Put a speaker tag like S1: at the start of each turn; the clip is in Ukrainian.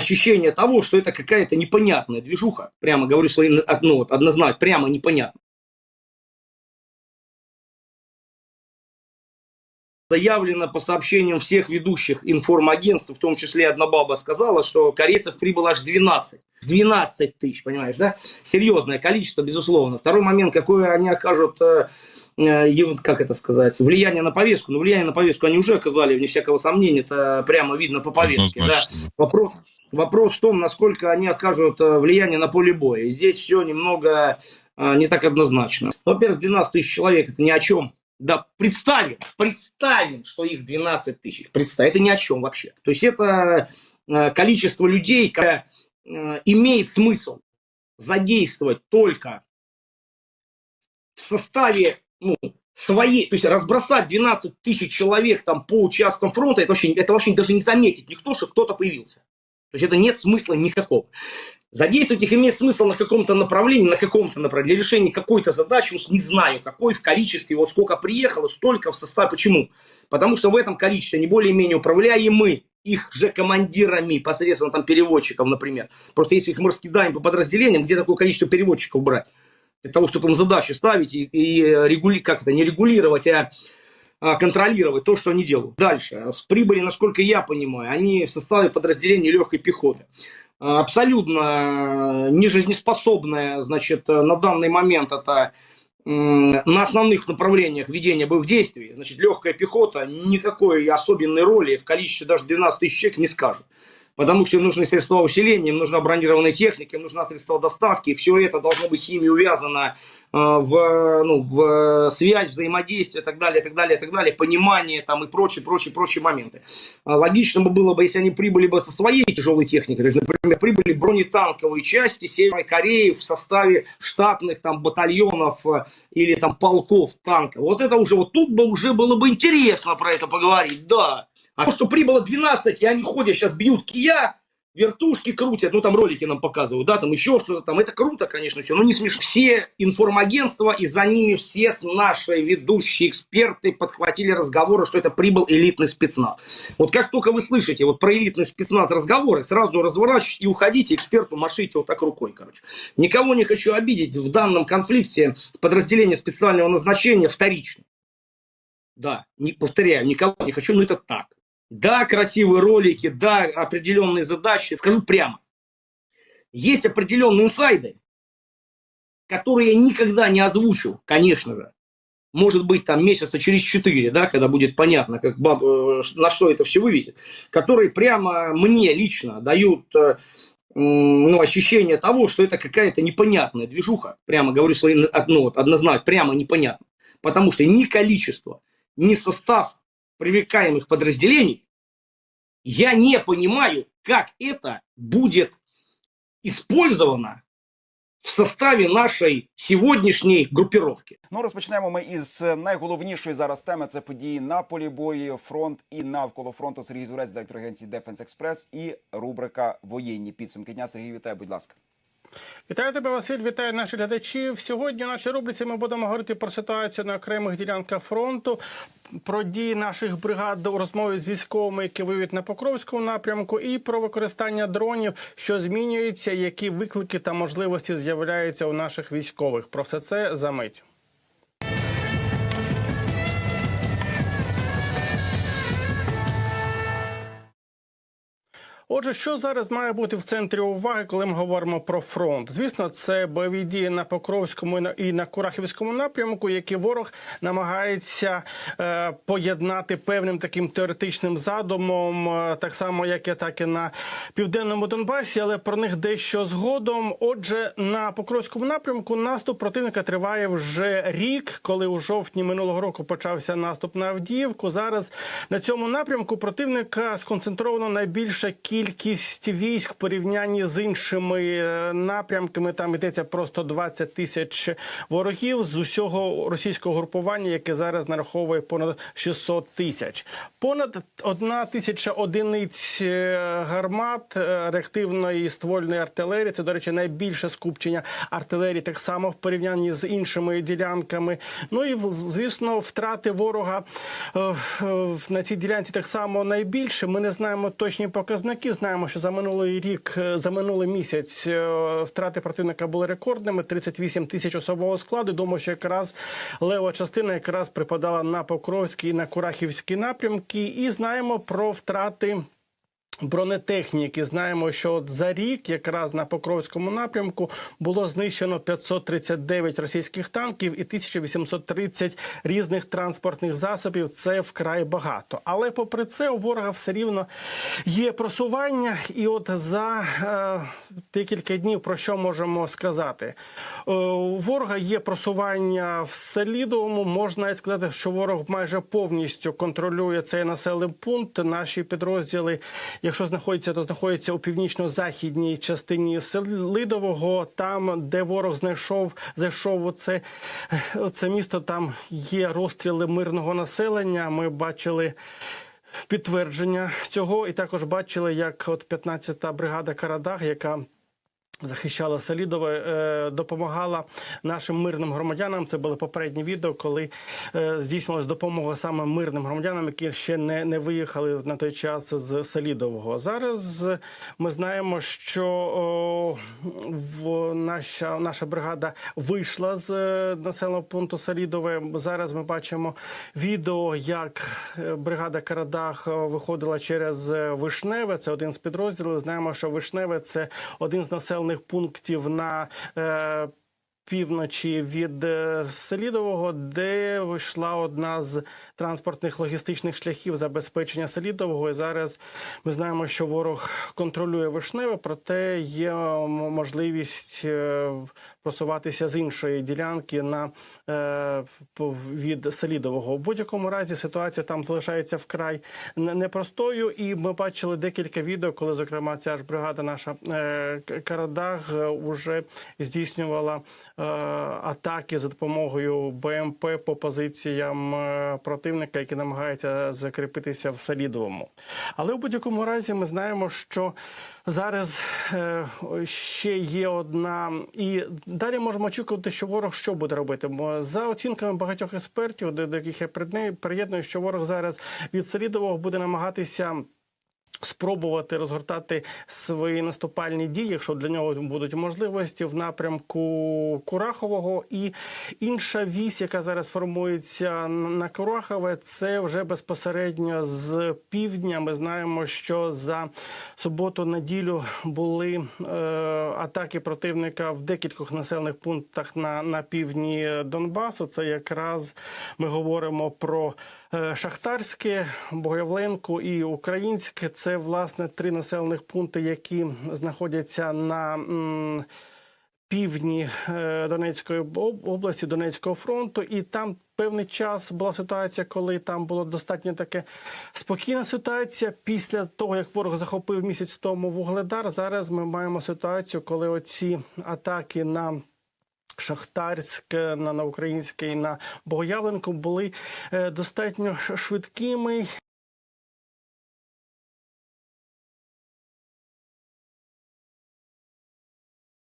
S1: ощущение того, что это какая-то непонятная движуха. Прямо говорю своим, ну, вот, однозначно, прямо непонятно. Заявлено по сообщениям всех ведущих информагентств, в том числе одна баба сказала, что корейцев прибыло аж 12. 12 тысяч, понимаешь, да? Серьезное количество, безусловно. Второй момент, какое они окажут, э, э, как это сказать, влияние на повестку. Ну, влияние на повестку они уже оказали, вне всякого сомнения, это прямо видно по повестке. Да? Вопрос, вопрос в том, насколько они окажут э, влияние на поле боя. И здесь все немного э, не так однозначно. Во-первых, 12 тысяч человек это ни о чем. Да, представим, представим, что их 12 тысяч. Представим, это ни о чем вообще. То есть это э, количество людей, которое имеет смысл задействовать только в составе ну, своей, то есть разбросать 12 тысяч человек там по участкам фронта, это вообще, это вообще даже не заметит никто, что кто-то появился. То есть это нет смысла никакого. Задействовать их имеет смысл на каком-то направлении, на каком-то направлении, для решения какой-то задачи, не знаю, какой в количестве, вот сколько приехало, столько в составе. Почему? Потому что в этом количестве они более-менее управляемы их же командирами, посредством там переводчиков, например. Просто если их мы раскидаем по подразделениям, где такое количество переводчиков брать? Для того, чтобы им задачи ставить и, и регули... как это, не регулировать, а, контролировать то, что они делают. Дальше. С прибыли, насколько я понимаю, они в составе подразделения легкой пехоты. А, абсолютно нежизнеспособная, значит, на данный момент это на основных направлениях ведения боевых действий, значит, легкая пехота никакой особенной роли в количестве даже 12 тысяч человек не скажет потому что им нужны средства усиления, им нужна бронированная техника, им нужна средства доставки, и все это должно быть с ними увязано э, в, ну, в связь, взаимодействие и так далее, и так далее, и так далее, понимание там и прочие, прочие, прочие моменты. А логично бы было бы, если они прибыли бы со своей тяжелой техникой, то есть, например, прибыли бронетанковые части Северной Кореи в составе штатных там батальонов э, или там полков танков. Вот это уже, вот тут бы уже было бы интересно про это поговорить, да. А то, что прибыло 12, и они ходят сейчас, бьют кия, вертушки крутят, ну там ролики нам показывают, да, там еще что-то там, это круто, конечно, все, но не смешно. Все информагентства и за ними все наши ведущие эксперты подхватили разговоры, что это прибыл элитный спецназ. Вот как только вы слышите вот про элитный спецназ разговоры, сразу разворачивайтесь и уходите, эксперту машите вот так рукой, короче. Никого не хочу обидеть, в данном конфликте подразделение специального назначения вторично. Да, не повторяю, никого не хочу, но это так. Да, красивые ролики, да, определенные задачи. Скажу прямо. Есть определенные инсайды, которые я никогда не озвучу, конечно же. Может быть, там месяца через четыре, да, когда будет понятно, как э, на что это все вывесит, которые прямо мне лично дают э, ну, ощущение того, что это какая-то непонятная движуха. Прямо говорю своим, ну, однозначно, прямо непонятно. Потому что ни количество, ни состав привлекаемых подразделений, я не понимаю, как это будет использовано в составі нашої сьогоднішньої групіровки.
S2: Ну розпочнемо ми із найголовнішої зараз теми. Це події на полі бою, фронт і навколо фронту. Сергій Зурець, директор агенції Дефенс Експрес і рубрика Воєнні підсумки дня. Сергій вітаю, будь ласка.
S3: Вітаю тебе, Василь, вітаю наших глядачів. Сьогодні в нашій рубриці ми будемо говорити про ситуацію на окремих ділянках фронту, про дії наших бригад у розмові з військовими, які воюють на Покровському напрямку, і про використання дронів, що змінюється, які виклики та можливості з'являються у наших військових. Про все це за мить. Отже, що зараз має бути в центрі уваги, коли ми говоримо про фронт? Звісно, це бойові дії на Покровському і на Курахівському напрямку, які ворог намагається е, поєднати певним таким теоретичним задумом, е, так само як і атаки на південному Донбасі, але про них дещо згодом. Отже, на Покровському напрямку наступ противника триває вже рік, коли у жовтні минулого року почався наступ на Авдіївку. Зараз на цьому напрямку противника сконцентровано найбільша кількість кількість військ в порівнянні з іншими е, напрямками. Там йдеться просто 20 тисяч ворогів з усього російського групування, яке зараз нараховує понад 600 тисяч. Понад одна тисяча одиниць е, гармат е, реактивної ствольної артилерії. Це, до речі, найбільше скупчення артилерії, так само в порівнянні з іншими ділянками. Ну і звісно, втрати ворога на цій ділянці так само найбільше. Ми не знаємо точні показники напрямки. Знаємо, що за минулий рік, е, за минулий місяць е, втрати противника були рекордними: 38 тисяч особового складу. Думаю, що якраз лева частина якраз припадала на Покровський і на Курахівський напрямки. І знаємо про втрати. Бронетехніки знаємо, що от за рік, якраз на Покровському напрямку, було знищено 539 російських танків і 1830 різних транспортних засобів. Це вкрай багато. Але попри це, у ворога все рівно є просування. І от за е, декілька днів про що можемо сказати? Е, у ворога є просування в Селідовому. Можна сказати, що ворог майже повністю контролює цей населений пункт. Наші підрозділи якщо знаходиться, то знаходиться у північно-західній частині Селидового, там, де ворог знайшов, зайшов у це, місто. Там є розстріли мирного населення. Ми бачили. Підтвердження цього, і також бачили, як от 15-та бригада Карадаг, яка захищала Салідове, е, допомагала нашим мирним громадянам. Це були попередні відео, коли е, здійснювалась допомога саме мирним громадянам, які ще не, не виїхали на той час з Салідового. Зараз ми знаємо, що о, в наша, наша бригада вийшла з е, населеного пункту Салідове. Зараз ми бачимо відео, як бригада Карадах виходила через Вишневе. Це один з підрозділів. Знаємо, що Вишневе це один з населених пунктів на е, півночі від е, Селідового, де йшла одна з транспортних логістичних шляхів забезпечення Селідового. І зараз ми знаємо, що ворог контролює Вишневе, проте є можливість е, просуватися з іншої ділянки на е, від Селідового. У будь-якому разі ситуація там залишається вкрай непростою, і ми бачили декілька відео, коли зокрема ця ж бригада, наша е, Карадаг, е, уже здійснювала е, атаки за допомогою БМП по позиціям е, противника, які намагаються закріпитися в Салідовому. Але в будь-якому разі ми знаємо, що зараз е, ще є одна, і далі можемо очікувати, що ворог що буде робити. Бо за оцінками багатьох експертів, до яких я приєдную, що ворог зараз від Салідового буде намагатися. Спробувати розгортати свої наступальні дії, якщо для нього будуть можливості в напрямку Курахового, і інша вісь, яка зараз формується на Курахове, це вже безпосередньо з півдня. Ми знаємо, що за суботу-неділю були е, атаки противника в декількох населених пунктах на, на півдні Донбасу. Це якраз ми говоримо про е, Шахтарське, Богоявленку і Українське. Це власне три населених пункти, які знаходяться на півдні е, Донецької області, Донецького фронту, і там певний час була ситуація, коли там було достатньо таке спокійна ситуація. Після того, як ворог захопив місяць тому вугледар, зараз ми маємо ситуацію, коли оці атаки на Шахтарськ на, на українське і на Богоявленку були е, достатньо швидкими,